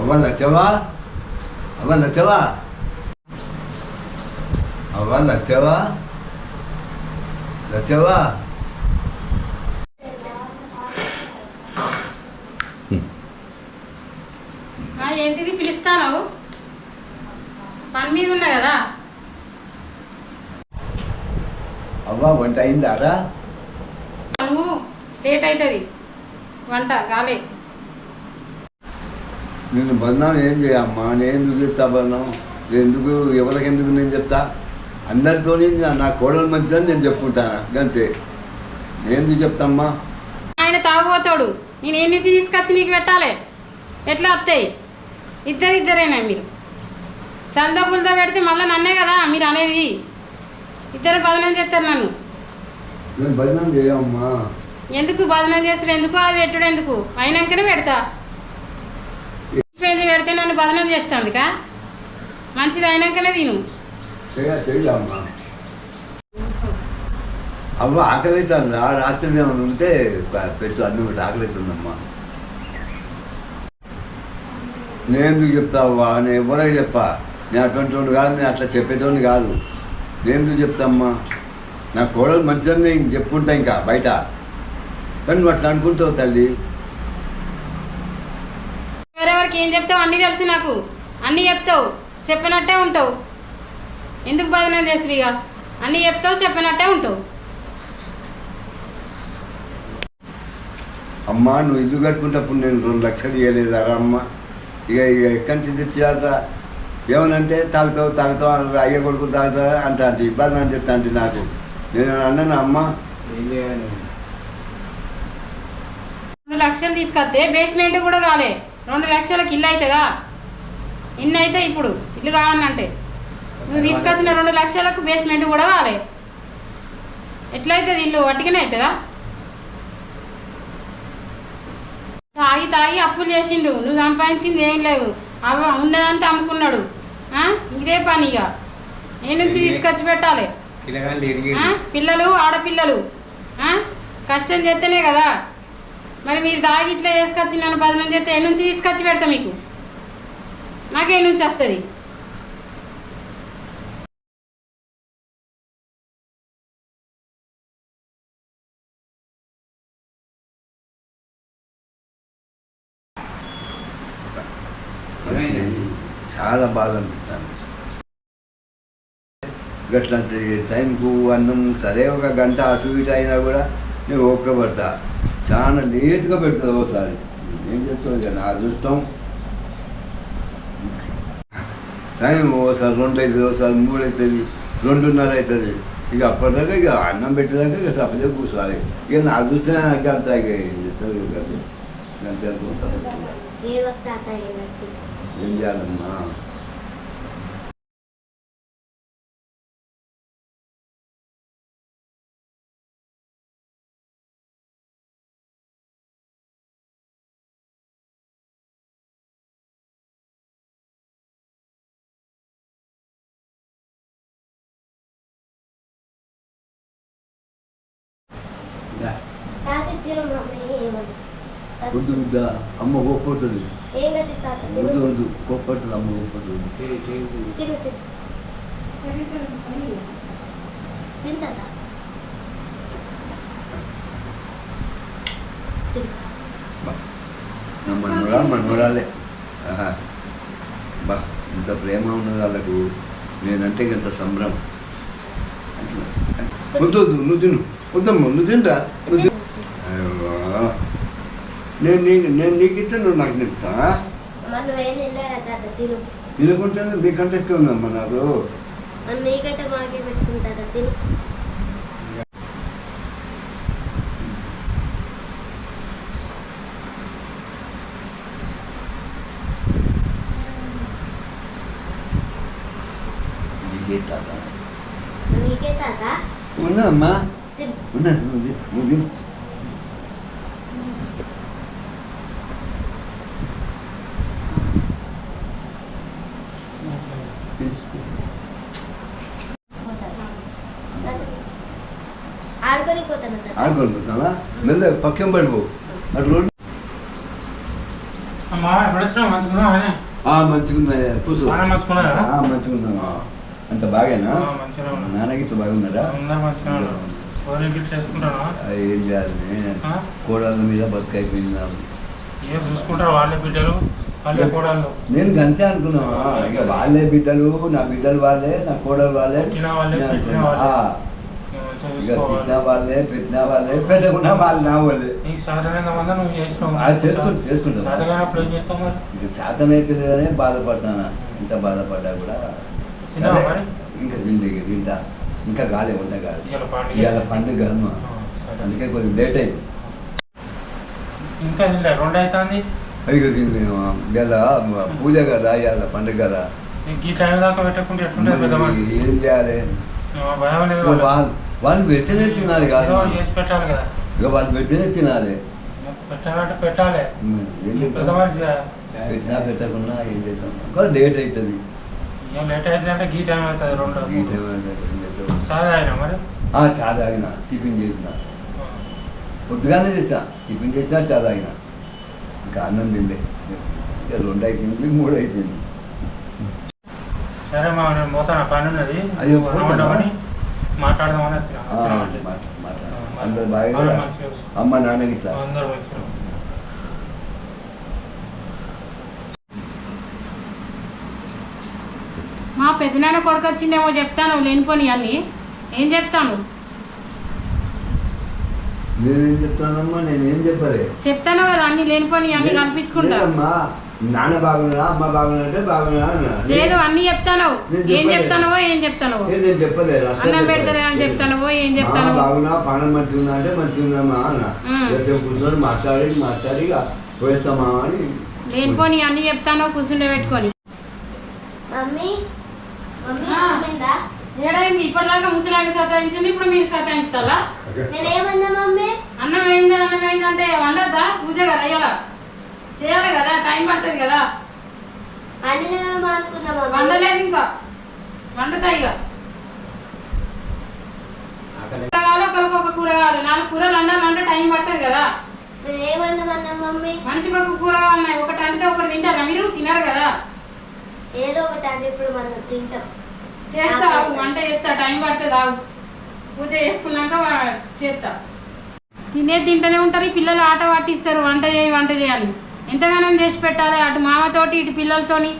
అవ్వ నచ్చవా అవ్వ నచ్చవా అవ్వ నచ్చవా నచ్చవా ఏంటిది పిలుస్తాను పని మీద ఉన్నా కదా? అవ్వ వంట అయిందారా? నువ్వు లేట్ అవుతుంది వంట కాలే నేను బంధం ఏం చేయమ్మా నేను ఎందుకు చెప్తా బంధం ఎందుకు ఎవరికి ఎందుకు నేను చెప్తా? అందరితోని నా- కోడల మధ్య నేను చెప్పుకుంటాను? అంతే నేను చెప్తామ్మా? ఆయన తాగుపోతాడు నేను ఏ నుంచి తీసుకొచ్చి నీకు పెట్టాలి? ఎట్లా వస్తాయి ఇద్దరు ఇద్దరేనా మీరు? సందో పుల్తో పెడితే మళ్ళీ నన్నే కదా మీరు అనేది? ఇద్దరు బదనం చేస్తారు నన్ను. నేను బంధం చేయమ్మా. ఎందుకు బదనం చేసుడు ఎందుకు అది పెట్టుడు? ఎందుకు? అయినాకనే పెడతా. పెడితే నన్ను బదనం చేస్తాంది కా మంచిది అయినాకనే తిను అవ్వ ఆకలి అవుతుందా రాత్రి ఏమైనా ఉంటే పెట్టు అన్నం పెట్టి ఆకలి అవుతుందమ్మా నేను ఎందుకు చెప్తావా నేను ఎవరికి చెప్పా? నేను అటువంటి కాదు నేను అట్లా చెప్పేటోని కాదు. నేను ఎందుకు చెప్తామ్మా? నా కోడలు మంచిదని నేను చెప్పుకుంటా ఇంకా బయట. కానీ నువ్వు అట్లా అనుకుంటావు తల్లి. ఏం చెప్తావు? అన్నీ తెలుసు నాకు. అన్నీ చెప్తావు. చెప్పినట్టే ఉంటావు. ఎందుకు బదనం చేసుడు ఇక? అన్నీ చెప్తావు చెప్పినట్టే ఉంటావు. అమ్మా నువ్వు ఇల్లు కట్టుకుంటప్పుడు నేను రెండు లక్షలు ఇవ్వలేదారా అమ్మ? ఇక ఇక ఎక్కడి నుంచి తెచ్చేయాలరా ఏమనంటే తాగుతావు తాగుతావు అయ్య కొడుకు తాగుతావు అంట అంటే ఇబ్బంది అని చెప్తా అంటే నాకు. నేను అన్నాను అమ్మ? రెండు లక్షలు తీసుకొస్తే బేస్మెంట్ కూడా కాలే. రెండు లక్షలకు ఇల్లు అవుతుందా? ఇన్ని అయితే ఇప్పుడు ఇల్లు కావాలంటే నువ్వు తీసుకొచ్చిన రెండు లక్షలకు బేస్మెంట్ కూడా కాలే. ఎట్లయితుంది ఇల్లు? వట్టిగానే అవుతుందా? తాగి తాగి అప్పులు చేసిండు నువ్వు సంపాదించింది ఏం లేవు. అవ ఉన్నదంతా అమ్ముకున్నాడు? ఇదే పని ఇక. ఏ నుంచి తీసుకొచ్చి పెట్టాలి? పిల్లలు ఆడపిల్లలు? కష్టం చేస్తేనే కదా. మరి మీరు దాగి ఇట్లా చేసుకొచ్చి నన్ను బదనం చేస్తే ఎన్ని నుంచి తీసుకొచ్చి పెడతా మీకు? నాకే నుంచి వస్తుంది? చాలా బాధ అనిపిస్తాను గట్లాంటి టైంకు అన్నం సరే ఒక గంట అటు ఇటు అయినా కూడా నేను ఓపిక పడతా చాలా లేట్గా పెడుతుంది ఒకసారి ఏం చెప్తాను నా అదృష్టం. టైం ఓసారి రెండు అవుతుంది ఒకసారి మూడు అవుతుంది రెండున్నర అవుతుంది ఇక అప్పటిదాకా ఇక అన్నం పెట్టేదాకా ఇక సపలే కూర్చోాలి ఇక నా అదృష్టం నాకు అంత ఇక ఏం చెప్తాను ఏం చేయాలమ్మా? వద్దు బిడ్డ అమ్మ తాత వద్దు వద్దు గొప్పతుంది అమ్మ మనవరాలే ఆహా. బా ఇంత ప్రేమ ఉన్నది వాళ్ళకు నేనంటే ఇంత సంబరం అట్లా. వద్దు వద్దు నువ్వు తిను. వద్దమ్మ నువ్వు తింటా? నువ్వు. నేను నీకు నేను నీకు ఇస్తే నువ్వు నాకు నింపుతా తినకుంటే మీకంటే ఎక్కువ ఉందమ్మా నీకే తాత నీకే తాత ఉన్నదమ్మా ఉన్నది నువ్వు తిను. ఆడుకోనుకుంటున్నావా మెల్ల పక్కన పడిపో అటు రోడ్డు. అమ్మా ఎప్పుడు వచ్చినావు అంత బాగేనా. నాన్నగిట్టు బాగున్నారా ఏం చేయాలి? కోడళ్ళ మీద బతుకైపోయింది చూసుకుంటారు వాళ్ళే బిడ్డలు? నేను గంతే అనుకున్నా. ఇక వాళ్ళే బిడ్డలు నా బిడ్డలు వాళ్ళే నా కోడలు వాళ్ళే. ఇక తిట్టిన వాళ్ళే పెట్టిన వాళ్ళే పెట్టకుండా వాళ్ళు నా వాళ్ళే. చేసుకుంటా, చేసుకుంటా. ఇక చేతనైతే లేదని బాధపడతాను? ఎంత బాధపడ్డా కూడా? ఇంకా ఇక తింటా. ఇంకా గాలి ఉండ కాదు ఇవాళ పండుగ. అమ్మ. అందుకే కొద్దిగా లేట్ అయింది. ఇంకా రెండు అవుతుంది అయ్యో తింది ఇవాళ పూజ కదా ఇవాళ పండుగ కదా. ఈ టైం దాకా పెట్టకుండా ఏం చేయాలి. వాళ్ళు వాళ్ళు పెడితేనే తినాలి కాదు పెట్టాలి కదా. ఇక వాళ్ళు పెడితేనే తినాలి. పెట్టాలంటే పెట్టాలి. పెట్టినా పెట్టకుండా ఏం చేద్దాం? లేట్ అవుతుంది. లేట్ అయితే అంటే గీ టైం అవుతుంది రెండు టైం మరి? చా తాగిన. టిఫిన్ చేసిన. పొద్దుగానే చేసా టిఫిన్ చేసినా చా తాగిన. ఇంకా అన్నం తిండే. ఇక రెండు అయిపోయింది మూడు అయిపోయింది. సరే మా నేను పోతాను? పని ఉన్నది. అయ్యో, మాట్లాడదామని వచ్చిన అందరు బాగా. అమ్మ నాన్న అందరూ మంచిగా మా పెద్దనాన్న కొడుకు వచ్చిందేమో చెప్తాను లేనిపోని అన్ని. ఏం చెప్తాను? నేనేం చెప్తానమ్మా నేనేం చెప్పలే. చెప్తాను కదా అన్ని లేనిపోని అన్ని కల్పించుకుంటా. లేదమ్మా నాన్న బాగున్నా అమ్మ బాగున్నా అంటే బాగున్నా. లేదు అన్ని చెప్తాను. ఏం చెప్పలేదు. చెప్తానో ఏం చెప్తానో నేను చెప్పలే అస్సలు అన్నం. పెడతానే అని చెప్తానో ఏం చెప్తానో బాగున్నా పానం మంచిగా ఉన్నా అంటే మంచిగా అన్న. కూర్చొని మాట్లాడి మాట్లాడి పోయేస్తామా అని. లేనిపోని అన్ని చెప్తాను కూర్చుండే పెట్టుకొని ఇప్పటిదాకా ముసలాన్ని సతాయించింది ఇప్పుడు మీరు సతాయిస్తారా? అన్నం అయింది అన్నం అయింది అంటే వండద్దా? పూజ కదా ఇలా చేయాలి కదా టైం పడుతుంది కదా. వండలేదు ఇంకా. వండుతా ఇక. కూరగాయలు ఒకరికి ఒక కూర కావాలి నాలుగు కూరలు వండాలంటే టైం పడుతుంది కదా. మనిషికి ఒక కూర ఉన్నాయి ఒకటి వండితే ఒకటి తింటారా మీరు? తినరు కదా. ఏదో ఒకటి అని ఇప్పుడు మనం తింటాం. చేస్తా వంట చేస్తా టైం పడుతుంది ఆగు. పూజ చేసుకున్నాక చేస్తా. తినేది తింటూనే ఉంటారు ఈ పిల్లలు ఆట పట్టిస్తారు వంట చేయి వంట చేయాలి. ఎంతగానో చేసి పెట్టాలి అటు మామతోటి ఇటు పిల్లలతోని.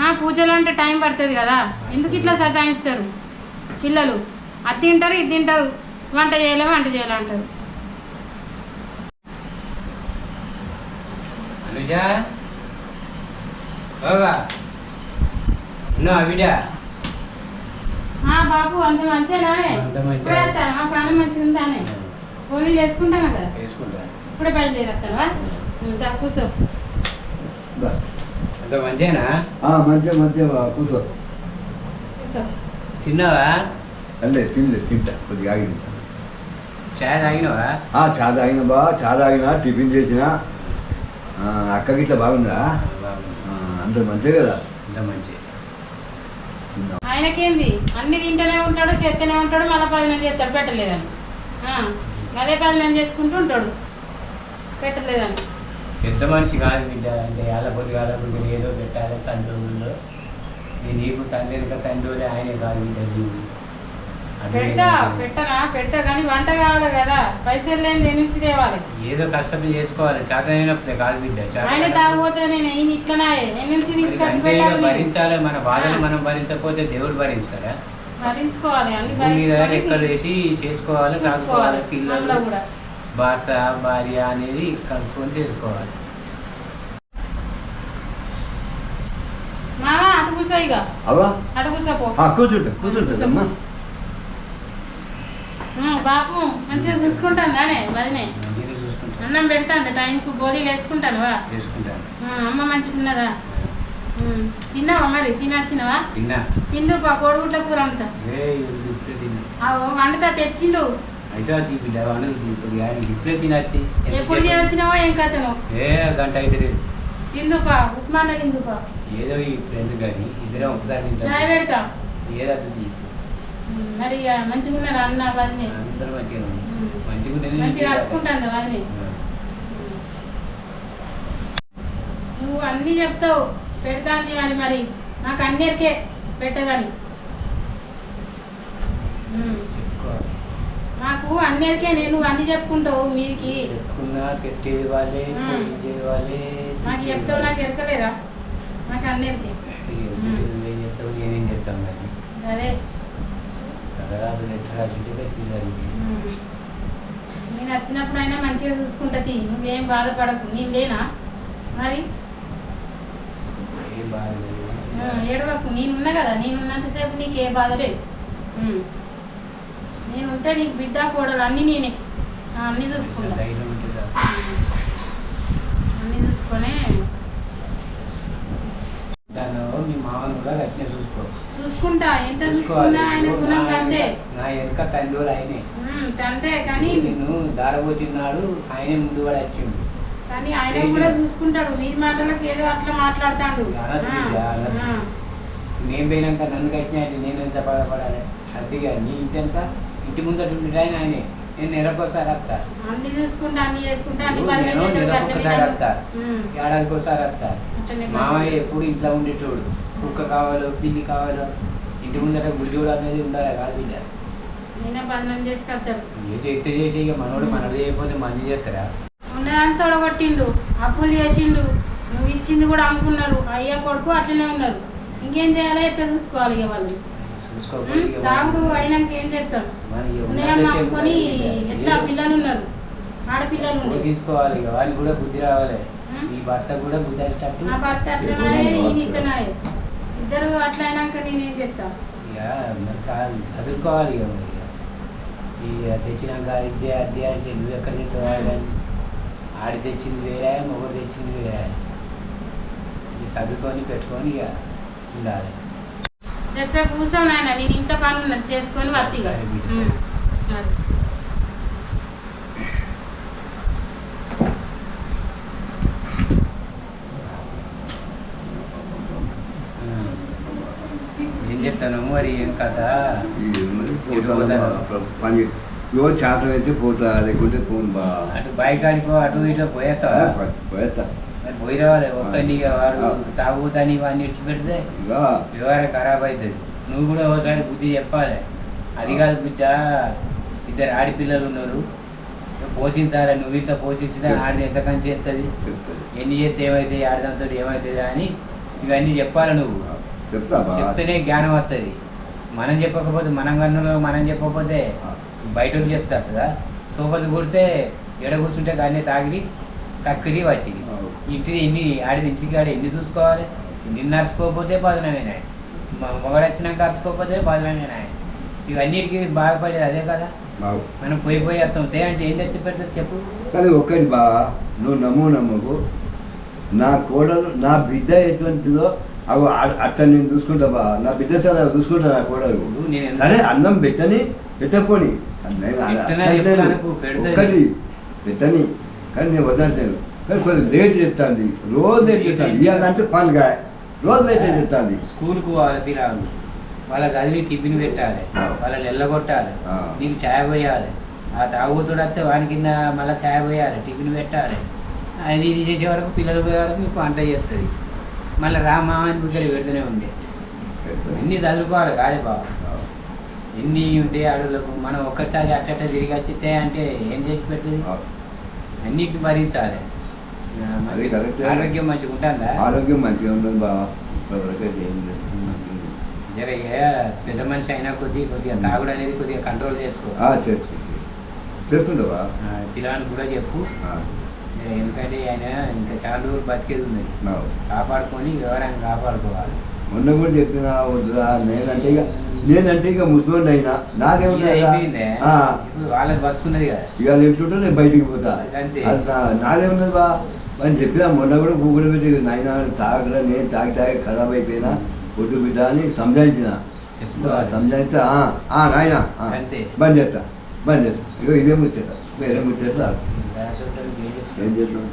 ఆ, పూజలు అంటే టైం పడుతుంది కదా ఎందుకు ఇట్లా సతాయిస్తారు? పిల్లలు అది తింటారు ఇది తింటారు వంట చేయలే వంట చేయాలి అంటారు. అనుజ? బాబా ఉన్నావా బిడ్డ? బాబు అంత మంచిగా అంత మంచిగా. ఇప్పుడే వస్తాను. మా ప్రాణం మంచిగా ఉందానే. గోళీలు వేసుకుంటాను కదా? ఇప్పుడే బయలుదేరేస్తావా ఇంకా కూర్చో. అంత మంచిగా మంచిగా కూర్చో. కూర్చో. తిన్నావా? అంటే తినలే తింటా. కొద్దిగా ఆగి తింటా. చాయ్ తాగినావా? ఆ, చా తాగిన బా. చా తాగినా టిఫిన్ చేసిన. అక్క గిట్ల బాగుందా? అందరు మంచిగా కదా. అంత మంచి. ఆయనకేంది? అన్ని తింటూనే ఉంటాడు చేస్తూనే ఉంటాడు మళ్ళీ పది మంది చేస్తాడు పెట్టలేదని. అదే పది మంది చేసుకుంటూ ఉంటాడు. పెట్టలేదని. పెద్ద మనిషి కాదు బిడ్డ అంటే ఆలపొద్దు ఆలపొద్దు ఏదో పెట్టాలి తండ్రుల్లో నీకు తండ్రి తండ్రి ఆయనే కాదు బిడ్డ పెడతా పెట్టనా? పెడతా కానీ వంట కావాలి కదా. పైసలు లేని నుంచి తేవాలి. ఏదో కష్టం చేసుకోవాలి. చేతనైనప్పుడే కాదు బిడ్డ ఆయన నేను నేను నుంచి తీసుకొచ్చి పెట్టాలి. భరించాలి. మన బాధలు. మనం భరించకపోతే దేవుడు భరించారా భరించుకోవాలి. అన్ని లెక్కలు వేసి చేసుకోవాలి అందులో పిల్లలు కూడా. భర్త భార్య అనేది కలుపుకొని చేసుకోవాలి. మావా అటు కూర్చో ఇక అవా అటు కూర్చోపో ఆ, కూర్చుంటా కూర్చుంటుందమ్మా బాపు మంచిగా చూసుకుంటాను మంచిగా చూసుకుంటాను అన్నం పెడతాను టైంకు గోళీలు వేసుకుంటాను అమ్మ మంచిగున్నదా ఉమ్, తిన్నావా మరి? తినొచ్చినవా తిండు పా కోడిగుడ్ల కూర వండుతా. అవు వండుతా తెచ్చిండు. ఎప్పుడు తినొచ్చినావో ఏం కథను? గంట అయితే తిందుపా ఉప్మా తిందుపా ఏదో ఇప్పుడు ఎందుకు కానీ ఇద్దరం ఒకసారి చాయ్ పెడతా. ఏదో మరి ఇక మంచిగున్నారా అన్న అందరూ మంచిగా. మంచిగా మంచిగా. రాసుకుంటాను ఆ. నువ్వు అన్నీ చెప్తావు. పెడతాను అని మరి. నాకు అన్నిటికే పెట్టదని. నాకు అన్నిటికే నేను అన్ని చెప్పుకుంటావు మీదికి. నాకు చెప్తావు నాకు ఎరకలేదా? నాకు అన్నిటికీ. అదే. రాసింటే పిల్లలు ఉమ్. నేను వచ్చినప్పుడు అయినా మంచిగా చూసుకుంటది నువ్వేం బాధపడకు. నేను లేనా? మరి? ఏం బాగలేదు ఆ, ఏడవకు. నేనున్నా కదా నేనున్నంతసేపు నీకు ఏ బాధ లేదు. నేనుంటే నీకు బిడ్డ కూడలు అన్నీ నేనే. ఆ, అన్నీ చూసుకుంటా ధైర్యం ఉంటుందా అన్నీ చూసుకొని దాన్ని మీ మామను కూడా గట్టిగా చూసుకో చూసుకుంటా. ఎంత. చూసుకున్నా ఆయన గుణం వెనక- నా వెనక తండ్రి ఆయనే. తంతే కానీ నిన్ను దారబోతున్నాడు ఆయనే ముందు కూడా వచ్చిండు. కానీ ఆయన కూడా చూసుకుంటాడు. నీ మాటలకు ఏదో అట్లా మాట్లాడతాడు. నేను పోయినాక నన్ను కట్టినట్టు నేను ఎంత బాధపడాలి? అదిగా నీ ఇంటి వెనక ఇంటి ముందట ఉండే ఆయన ఆయనే. నేను నెలకోసారి వస్తా. అన్ని చూసుకుంటా అన్ని చేసుకుంటా నేను వస్తా. ఏడాదికి ఒకసారి వస్తా. మామయ్య ఎప్పుడు ఇంట్లో ఉండేటోడు. కుక్క కావాలో పిల్లి కావాలో ఇంటి ముందట గుడ్డోడు అనేది ఉండాలి కాదు బిడ్డ. చేస్తే చేసి ఇక మనోడు మనడు చేయకపోతే మంది చేస్తారా ఉన్నదాన్ని తొడగొట్టిండు అప్పులు చేసిండు. నువ్వు ఇచ్చింది కూడా అమ్ముకున్నారు అయ్యా కొడుకు అట్లనే ఉన్నారు. ఇంకేం చేయాలి ఎట్లా చూసుకోవాలి ఇక వాళ్ళు? మనం- అయినాక ఏం చేస్తాం? మన ఇక ఉన్నాయని ఎట్లా పిల్లలు ఉన్నారు ఆడపిల్లలు పోషించుకోవాలి ఇక వాళ్ళకి కూడా బుద్ధి రావాలి. ఈ భర్త కూడా బుద్ధి నా భర్త అట్లనే ఈయన ఇట్లనాయే ఇద్దరు అట్లా అయినాక నేనేం చేస్తా ఇక మరి కాదు చదువుకోవాలి ఇక మరి ఇక. ఇక తెచ్చినాక ఇద్దే అద్దే అంటే నువ్వు ఎక్కడ తెచ్చేవాడు ఆడి తెచ్చింది వేరే మొగడు తెచ్చింది వేరే. ఇది చదువుకొని పెట్టుకొని ఇక ఉండాలి. జస్ట్ కూర్చోను ఆయన నేను ఇంట్లో పని ఉన్నది చేసుకొని వత్తిగా ఉమ్, అది. ఉమ్. ఏం చెప్తాను మరి ఏం బా, పని ఎవరు అయితే పోతా లేకుంటే పోను బా. అటు బైక్ ఆడిపో అటు ఇటు పోయేస్తావా? పోయేస్తా మరి పోయి రావాలి ఒక్కని వాడు. తాగుతాని వాడిని విడిచిపెడితే ఇక వ్యవహారం ఖరాబ్ అవుతుంది నువ్వు కూడా ఒకసారి బుద్ధి చెప్పాలి. అది కాదు బిడ్డ ఇద్దరు ఆడపిల్లలు ఉన్నారు. పోషించాలి నువ్వు ఇంత పోషించినా. ఆడిది ఎంత కంచి చేస్తుంది ఎన్ని చేస్తే ఏమవుతాయి ఆడదంతో ఏమవుతుంది అని ఇవన్నీ చెప్పాలి నువ్వు. చెప్తేనే జ్ఞానం వస్తుంది మనం చెప్పకపోతే మనం కన్నులో మనం చెప్పకపోతే బయట చెప్తారు కదా. సోపతి కొడితే ఎడ కూర్చుంటే కానీ తాగిరి కక్కిరి వచ్చింది ఇంటిది ఎన్ని ఆడిది ఇంటికి ఆడ ఎన్ని చూసుకోవాలి? నిన్ను నడుచుకోకపోతే బాధనమేనా మొగడు వచ్చినాక అరుచుకోకపోతే బాధనమేనా ఇవన్నిటికీ బాధపడేది అదే కదా. మనం పోయి పోయి వస్తాం అంటే ఏం తెచ్చి పెడతారు చెప్పు? కానీ ఒక్కటి బా నువ్వు నమ్ము నమ్మకు నా కోడలు నా బిడ్డ ఎటువంటిదో అవి అట్లా నేను చూసుకుంటా బా నా బిడ్డ తల చూసుకుంటా నా కోడలు? సరే అన్నం పెట్టని పెట్టపోని. ఒక్కటి పెట్టని. కానీ నేను వద్దంటాను కానీ కొంచెం లేట్ చెప్తాంది. రోజు లేట్ చెప్తాంది. ఇవ్వాలంటే పండుగ. రోజు లేట్ చెప్తాంది. స్కూల్కు పిల్లలు. వాళ్ళకి అది టిఫిన్ పెట్టాలి. వాళ్ళని ఎల్లగొట్టాలి. నీకు ఛాయ్ పోయాలి. ఆ తాగుతుడు వస్తే వాడి కింద మళ్ళీ ఛాయ్ పోయాలి. టిఫిన్ పెట్టాలి. అది ఇది చేసే వరకు పిల్లలు పోయే వరకు మీకు వంట చేస్తుంది. మళ్ళీ రా మామ అని బుద్ధలు పెడుతూనే ఉండే ఎన్ని చదువుకోవాలి కాదే బాబు. ఎన్ని ఉంటాయి అడుగులకు? మనం ఒక్కసారి అట్ట తిరిగి వచ్చితే అంటే ఏం చేసి పెడుతుంది? అన్నిటిని భరించాలి. ఆరోగ్యం మంచిగా ఉంటుందా? ఆరోగ్యం మంచిగా ఉంటుంది బా ఇప్పటివరకు అయితే ఏం లేదు. జర ఇక పెద్ద మనిషి అయినా కొద్దిగా కొద్దిగా తాగుడు అనేది కొద్దిగా కంట్రోల్ చేసుకో. చేసుకుంటావా ఆ, పిల్లవానికి కూడా చెప్పు. ఎందుకంటే ఆయన ఇంకా చాలా రోజులు బతికేది ఉన్నది. కాపాడుకొని వివరాన్ని కాపాడుకోవాలి. మొన్న కూడా చెప్పిన వద్దురా నేనంటే ఇక నేనంటే ఇక ముసలోండి అయినా ఇప్పుడు వాళ్ళకి బతుకున్నది కదా. నేను బయటికి పోతా. నాదేమున్నది బా? అని చెప్పిన మొన్న కూడా గూగుల్ పెట్టి నాయన తాగరా నేను తాగి తాగి ఖరాబ్ అయిపోయినా పొట్టు బిడ్డ అని సంజాయించిన. సంజాయిస్తే "ఆ, ఆ, నాయన. బంద్ చేస్తా బంద్ చేస్తా. ఇగో ఇదే ముచ్చట వేరే ముచ్చట ఏం చేద్దాం?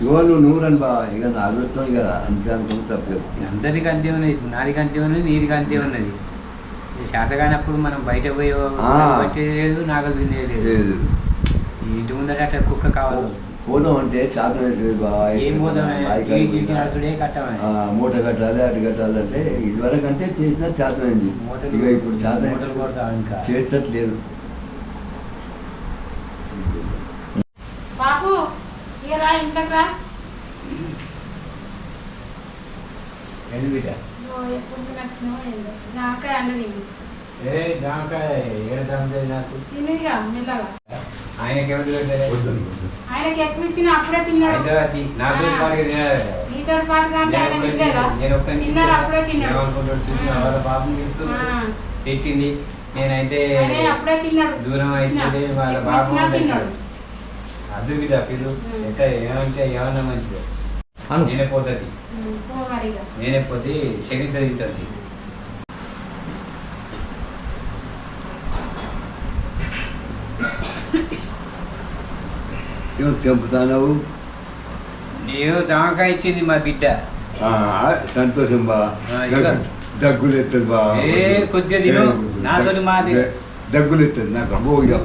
ఇవాళ నువ్వు నూరని బా ఇక నా అదృష్టం ఇక అంతే అనుకుని తప్పు అందరికి అంతే ఉన్నది నాదికి అంతే ఉన్నది నీదికి అంతే ఉన్నది. ఈ శాత కానప్పుడు మనం బయట పోయి. పట్టేది లేదు నాగలు తినేది లేదు. ఇంటి ముందర అట్లా కుక్క కావాలి. పోదాం అంటే చేత ఏం మూట కట్టాలి అటు కట్టాలి అంటే ఇదివరకు అంటే చేసినా మూటలు ఇక ఇప్పుడు చేత చేస్తట్లేదు బాపు ఇక రా ఇంట్లోకి రా ఎందుకు బిడ్డ? నువ్వు ఎప్పుడు నచ్చినావో ఏందో. జామకాయ అన్నది ఏ జామకాయ ఏడ జామకాయ నాకు తినేదిగా మెల్లగా. ఆయనకి ఎవరు పెట్టారు వద్దని, వద్దని. ఆయనకి ఎక్కువ ఇచ్చినా అప్పుడే తిన్నాడు. నాతో. పాటు తినాలి నీతో పాటు కానీ ఆయన తినలేదా నేను ఒక్కడిని తిన్నాడు అప్పుడే తిన్నాడు. వాళ్ళ పాపం. పెట్టింది. నేనైతే అప్పుడే తిన్నాడు. దూరం. అయిపోతే వాళ్ళ తిన్నాడు. అద్దు బిడ్డ పిలు. ఎట్ట ఏమంటే ఏమన్నా మంచిది అను. నేనే పోతుంది. నేనే పోతే శని ఏం తెంపుతావు నేను జామకాయ ఇచ్చింది మా బిడ్డ సంతోషం బా? దగ్గులు ఎత్తది బా ఏ, కొద్దిగా. నాతోని మాది. దగ్గులు ఎత్తది నాకు అబ్బో ఇక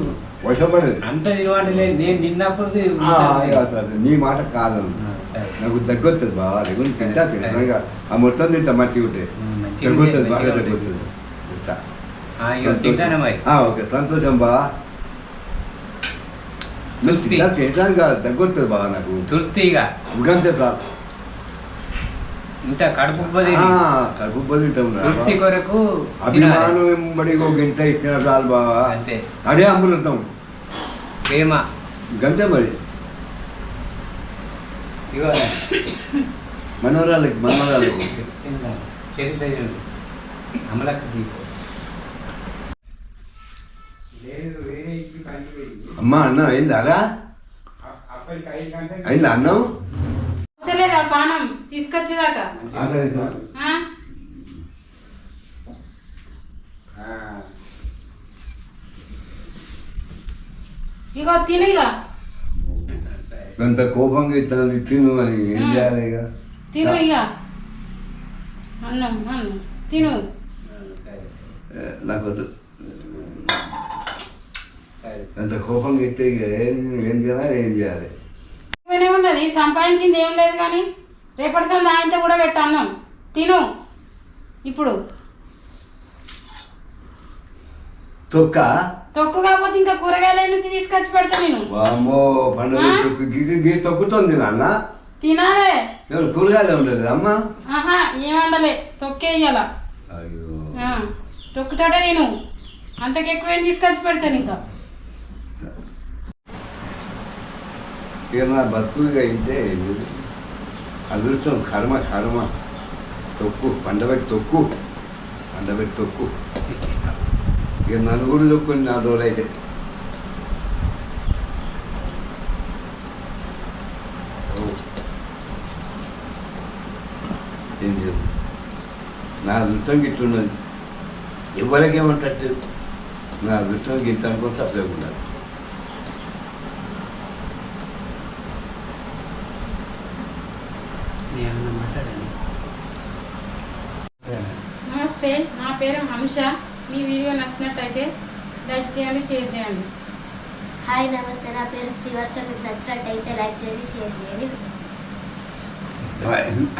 వశపడదు అంత తినవాటలేదు నేను తిన్నప్పుడు ఆ, ఇక అసలు నీ మాట కాదు నాకు దగ్గు వస్తుంది బాగా దగ్గర తింటా తింటా ఇక ఆ మొత్తం తింటా మంచిగా ఉంటే దగ్గు వస్తుంది బాగా దగ్గు వస్తుంది తింటా. తింటాను మరి ఆ, ఓకే సంతోషం బా నువ్వు తృప్తి. తింటా తింటాను కదా దగ్గు వస్తుంది బాగా నాకు తృప్తిగా ఉగంతే చాలు ఇంత కడుపు కడుపు. తృప్తి కొరకు. అభిమానం వెంబడి ఒక గింత ఇచ్చిన చాలు బాగా అంతే. అదే అమృతం ప్రేమ. గంతే మరి. పోయింది. అమ్మా అన్న అయిందా అలా? అయిందా అన్నం? అవుతలేదా పానం? తీసుకొచ్చేదాకా? ఆ? ఆ, ఇగో తినిగా. అంత కోపంగా ఇస్తాను తిను అని ఏం ఆ. చేయాలి ఇక తిను ఇక అన్నం అన్నం. తిను. నాకు. అంత కోపంగా ఇస్తే ఏం ఏం చేయాలి ఏం చేయాలి? ఉన్నది. సంపాదించింది ఏం లేదు కానీ రేపటి సంది ఆయనతో కూడా పెట్టు అన్నం. తిను. ఇప్పుడు. తొక్క? తొక్కు కాకపోతే ఇంకా కూరగాయల నుంచి తీసుకొచ్చి పెడతా నేను. వామ్మో పండుగ ఆ? తొక్కు గీ గీ తొక్కుతుంది నాన్న. తినాలే. కూరగాయలు అమ్మా? ఆహా ఏమండలే తొక్కే ఇయ్యాల. అయ్యో. తొక్కుతోటే తిను. అంతకెక్కువ ఏం తీసుకొచ్చి పెడతాను ఇంకా? ఇక నా బతుకుగా అయితే అదృష్టం కర్మ కర్మ. తొక్కు పండబెట్టి తొక్కు. పండబెట్టి తొక్కు. ఇక నలుగురు తొక్కుని నా రోజులు అయితే. ఏం చేయదు నా అదృష్టం గిట్టున్నది ఎవరికేమంటట్టు నా అదృష్టం గీతానికి తప్పకుండా నమస్తే నా పేరు హంష మీ వీడియో నచ్చినట్టయితే లైక్ చేయండి షేర్ చేయండి. హాయ్ నమస్తే. నా పేరు శ్రీవర్ష మీకు నచ్చినట్టయితే లైక్ చేయండి షేర్ చేయండి.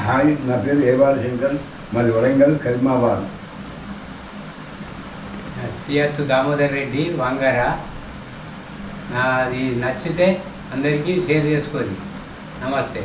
హాయ్ నా పేరు ఏవాల శంకర్. మాది వరంగల్ కరీమాబాద్. సిహెచ్ దామోదర్ రెడ్డి వంగర. నాది నచ్చితే అందరికీ షేర్ చేసుకోండి. నమస్తే.